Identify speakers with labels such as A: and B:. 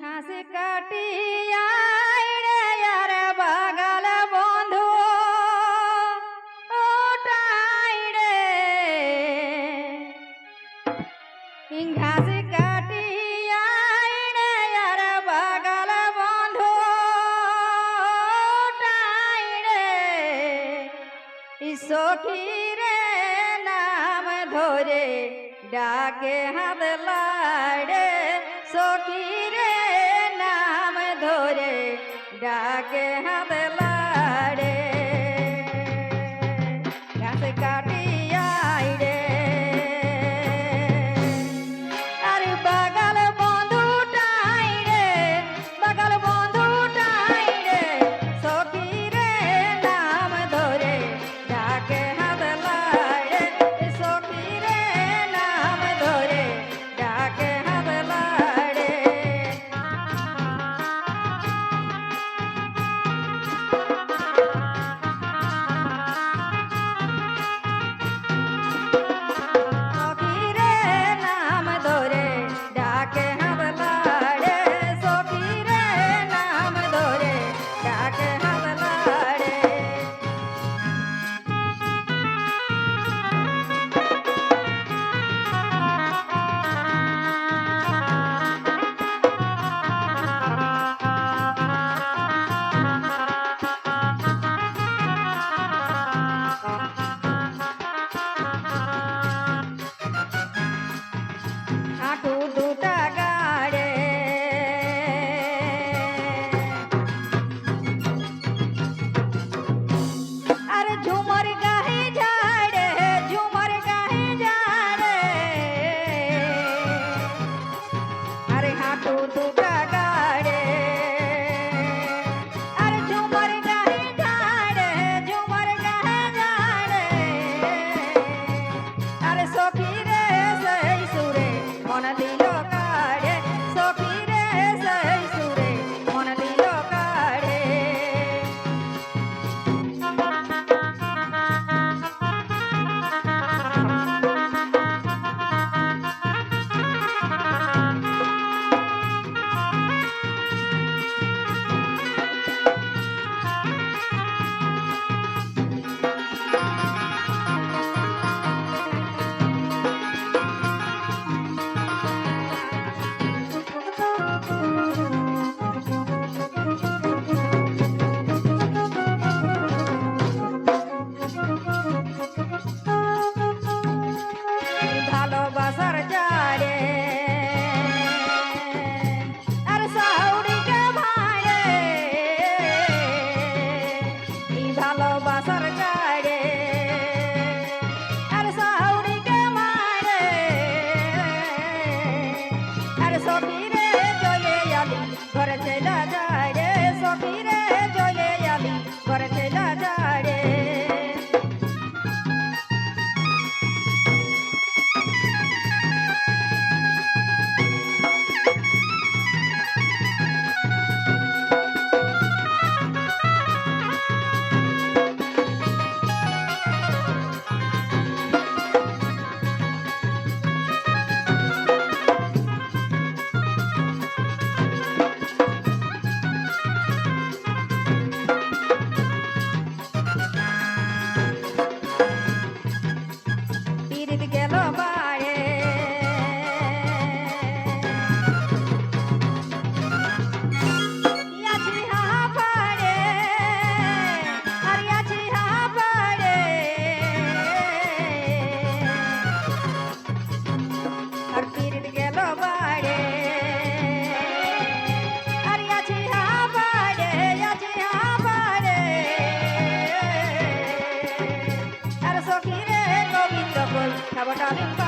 A: ঘাস আর বাগাল বন্ধু ওটাই রে ঘাস সখীরে নাম ধরে ডাকে হাত লাইড়ে সখীরে ডাকে হাত Por el together, but. 大家好。